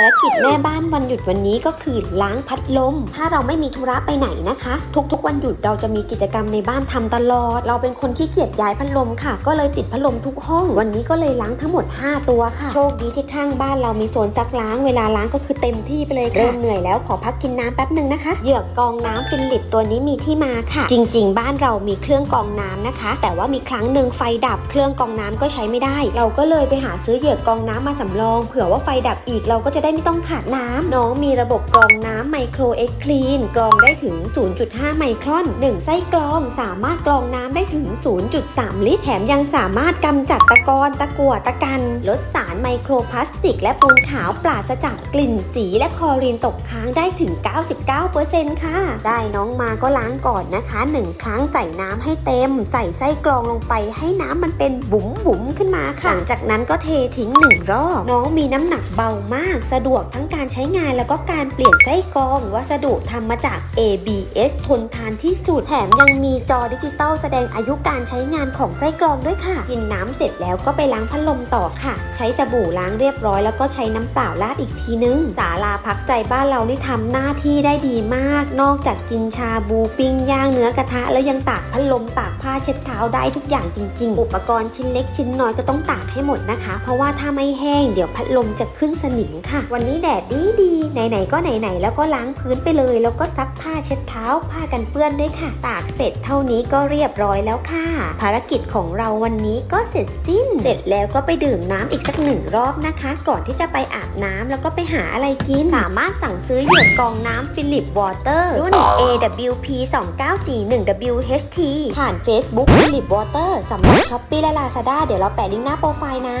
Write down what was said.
ารกิจแม่บ้านวันหยุดวันนี้ก็คือล้างพัดลม ถ้าเราไม่มีธุระไปไหนนะคะ ทุกๆ วันหยุดเราจะมีกิจกรรมในบ้านทำตลอด เราเป็นคนขี้เกียจย้ายพัดลมค่ะ ก็เลยติดพัดลมทุกห้อง วันนี้ก็เลยล้างทั้งหมด 5 ตัวค่ะ โชคดีที่ข้างบ้านเรามีโซนซักล้าง เวลาล้างก็คือเต็มที่ไปเลยค่ะเริ่มเหนื่อยแล้วขอพักกินน้ำแป๊บหนึ่งนะคะเหยือกกรองน้ำฟิลิปตัวนี้มีที่มาค่ะ จริง ๆ บ้านเรามีเครื่องกรองน้ำนะคะ แต่ว่ามีครั้งหนึ่งไฟดับเครื่องกรองน้ำก็ใช้ไม่ได้ เราก็เลยไปหาซื้อเหยือกกรองน้ำมาสำรอง เผื่อว่าไฟดับอีกเราก็จะได้ไม่ต้องขาดน้ำ น้องมีระบบกรองน้ำไมโครเอ็กคลีนกรองได้ถึง 0.5 ไมครอน 1 ไส้กรองสามารถกรองน้ำได้ถึง 0.3 ลิตร แถมยังสามารถกำจัดตะกอนตะกั่วตะกัน ลดสารไมโครพลาสติก และปูนขาวปราศจากกลิ่นสีและคลอรีนตกค้างได้ถึง 99%ค่ะ ได้น้องมาก็ล้างก่อนนะคะ 1 ครั้งใส่น้ำให้เต็ม ใส่ไส้กรองลงไปให้น้ำมันเป็นบุ๋มบุ๋มขึ้นมาค่ะ หลังจากนั้นก็เททิ้งหนึ่งรอบ น้องมีน้ำหนักเบามากสะดวกทั้งการใช้งานแล้วก็การเปลี่ยนไส้กรอง วัสดุทำมาจาก ABS ทนทานที่สุด แถมยังมีจอดิจิตอลแสดงอายุการใช้งานของไส้กรองด้วยค่ะ กินน้ำเสร็จแล้วก็ไปล้างพัดลมต่อค่ะ ใช้สบู่ล้างเรียบร้อยแล้วก็ใช้น้ำเปล่าราดอีกทีนึงศาลาพักใจบ้านเรานี่ทำหน้าที่ได้ดีมาก นอกจากกินชาบูปิ้งย่างเนื้อกระทะ แล้วยังตากพัดลมตากผ้าเช็ดเท้าได้ทุกอย่างจริง ๆ อุปกรณ์ชิ้นเล็กชิ้นน้อยก็ต้องตากให้หมดนะคะ เพราะว่าถ้าไม่แห้งเดี๋ยวพัดลมจะขึ้นสนิมค่ะวันนี้แดดดีดีไหนๆก็ไหนๆแล้วก็ล้างพื้นไปเลย แล้วก็ซักผ้าเช็ดเท้าผ้ากันเปื้อนด้วยค่ะ ตากเสร็จเท่านี้ก็เรียบร้อยแล้วค่ะ ภารกิจของเราวันนี้ก็เสร็จสิ้น เสร็จแล้วก็ไปดื่มน้ำอีกสักหนึ่งรอบนะคะ ก่อนที่จะไปอาบน้ำแล้วก็ไปหาอะไรกิน สามารถสั่งซื้อเหยือกกองน้ำฟิลิปวอเตอร์รุ่น AWP 2941 WHT ผ่าน Facebook ฟิลิปวอเตอร์สำหรับช้อปปี้และ Lazada เดี๋ยวเราแปะลิงก์หน้าโปรไฟล์นะ